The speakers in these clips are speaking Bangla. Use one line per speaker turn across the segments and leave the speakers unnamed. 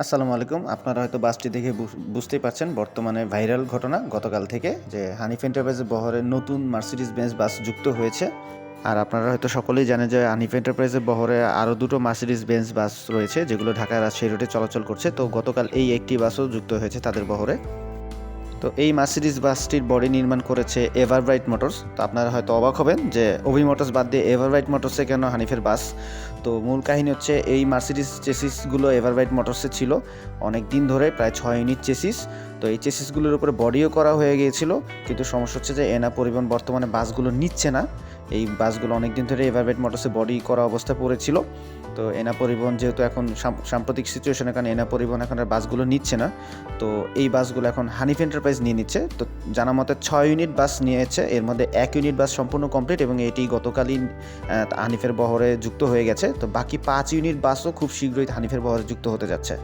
আসসালামু আলাইকুম। আপনারা হয়তো বাসটি দেখে বুঝ- বুঝতেই পারছেন বর্তমানে ভাইরাল ঘটনা গতকাল থেকে যে হানিফ এন্টারপ্রাইজের বহরে নতুন মার্সিডিস বেঞ্চ বাস যুক্ত হয়েছে। আর আপনারা হয়তো সকলেই জানেন যে হানিফ এন্টারপ্রাইজের বহরে আরও দুটো মার্সিডিস বেঞ্চ বাস রয়েছে, যেগুলো ঢাকা রাজশাহী রোডে চলাচল করছে। তো গতকাল এই একটি বাসও যুক্ত হয়েছে তাদের বহরে। তো এই মার্সিডিস বাসটির বডি নির্মাণ করেছে এভারব্রাইট মোটরস তো আপনারা হয়তো অবাক হবেন যে অভি মোটরস বাদ দিয়ে এভারব্রাইট মোটরসে কেন হানিফের বাস? তো মূল কাহিনী হচ্ছে এই মার্সিডিস চেসিসগুলো এভারব্রাইট মোটরসে ছিল। অনেক দিন ধরে, প্রায় ছয় ইউনিট চেসিস তো এই চেসিসগুলোর উপরে বডিও করা হয়ে গিয়েছিল, কিন্তু সমস্যা হচ্ছে যে এনা পরিবহন বর্তমানে বাসগুলো নিচ্ছে না। এই বাসগুলো অনেক দিন ধরে এভারবেট মোটরসে বডি করা অবস্থায় পড়েছিল। তো এনা পরিবহন যেহেতু এখন সাম- সাম্প্রতিক সিচুয়েশনের কারণে এনা পরিবহন এখন আর বাসগুলো নিচ্ছে না, তো এই বাসগুলো এখন হানিফ এন্টারপ্রাইজ নিয়ে নিচ্ছে। তো জানা মতে ছয় ইউনিট বাস নিয়েছে, এর মধ্যে এক ইউনিট বাস সম্পূর্ণ কমপ্লিট এবং এটি গতকালই হানিফের বহরে যুক্ত হয়ে গেছে। তো বাকি পাঁচ ইউনিট বাসও খুব শীঘ্রই হানিফের বহরে যুক্ত হতে যাচ্ছে।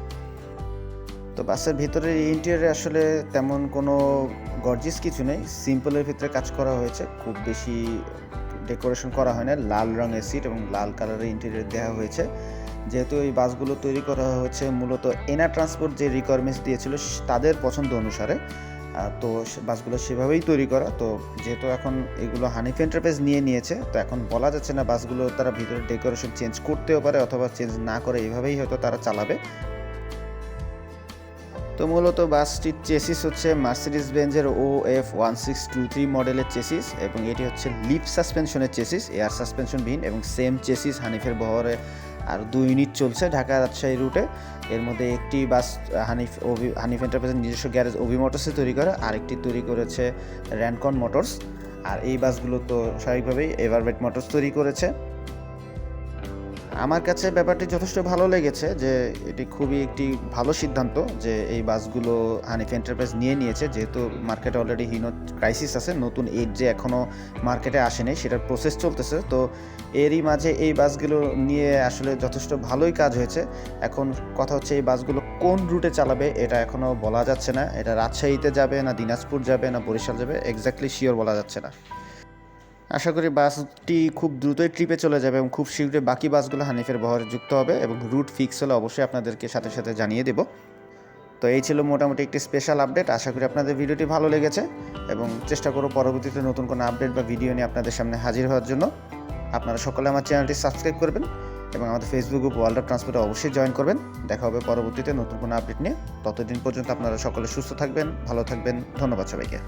তো বাসের ভিতরের ইন্টেরিয়রে আসলে তেমন কোনো গর্জিস কিছু নেই। সিম্পলের ভিতরে কাজ করা হয়েছে। খুব বেশি ডেকোরেশন করা হয় না। লাল রঙের সিট এবং লাল কালারের ইন্টেরিয়র দেওয়া হয়েছে। যেহেতু এই বাসগুলো তৈরি করা হয়েছে মূলত এনা ট্রান্সপোর্ট যে রিকোয়ারমেন্টস দিয়েছিল তাদের পছন্দ অনুসারে। তো বাসগুলো সেভাবেই তৈরি করা। তো যেহেতু এখন এগুলো হানিফ এন্টারপ্রাইজ নিয়ে নিয়েছে, তো এখন বলা যাচ্ছে না বাসগুলো তারা ভিতরে ডেকোরেশন চেঞ্জ করতেও পারে অথবা চেঞ্জ না করে এইভাবেই হয়তো তারা চালাবে। তো মূলত বাসটির চেসিস হচ্ছে Mercedes বেঞ্জের O F one six two three মডেলের চেসিস এবং এটি হচ্ছে লিপ সাসপেনশনের চেসিস, এয়ার সাসপেনশনবিহীন এবং সেম চেসিস হানিফের বহরে আর দুই ইউনিট চলছে ঢাকা রাজশাহী রুটে। এর মধ্যে একটি বাস হানিফ অভি হানিফ এন্টারপ্রাইজের নিজস্ব গ্যারেজ অভি মোটরসে তৈরি করে, আরেকটি তৈরি করেছে র্যানকন মোটরস। আর এই বাসগুলো তো স্বাভাবিকভাবেই এভারবেট মোটরস তৈরি করেছে। আমার কাছে ব্যাপারটি যথেষ্ট ভালো লেগেছে যে এটি খুবই একটি ভালো সিদ্ধান্ত যে এই বাসগুলো হানিফ এন্টারপ্রাইজ নিয়ে নিয়েছে। যেহেতু মার্কেটে অলরেডি হিনো ক্রাইসিস আছে, নতুন এইড যে এখনও মার্কেটে আসেনি সেটার প্রসেস চলতেছে। তো এরই মাঝে এই বাসগুলো নিয়ে আসলে যথেষ্ট ভালোই কাজ হয়েছে। এখন কথা হচ্ছে এই বাসগুলো কোন রুটে চালাবে, এটা এখনও বলা যাচ্ছে না। এটা রাজশাহীতে যাবে না, দিনাজপুর যাবে না, বরিশাল যাবে এক্স্যাক্টলি শিওর বলা যাচ্ছে না। আশা করি বাসটি খুব দ্রুতই ট্রিপে চলে যাবে এবং খুব শীঘ্রই বাকি বাসগুলো হানিফের বহরে যুক্ত হবে এবং রুট ফিক্স হলে অবশ্যই আপনাদেরকে সাথে সাথে জানিয়ে দেব। তো এই ছিল মোটামুটি একটি স্পেশাল আপডেট আশা করি আপনাদের ভিডিওটি ভালো লেগেছে এবং চেষ্টা করব পরবর্তীতে নতুন কোনো আপডেট বা ভিডিও নিয়ে আপনাদের সামনে হাজির হওয়ার জন্য। আপনারা সকলে আমার চ্যানেলটি সাবস্ক্রাইব করবেন এবং আমাদের ফেসবুক গ্রুপ ওয়ার্ল্ড ট্রান্সপোর্টে অবশ্যই জয়েন করবেন। দেখা হবে পরবর্তীতে নতুন কোনো আপডেট নিয়ে। ততদিন পর্যন্ত আপনারা সকলে সুস্থ থাকবেন, ভালো থাকবেন। ধন্যবাদ সবাইকে।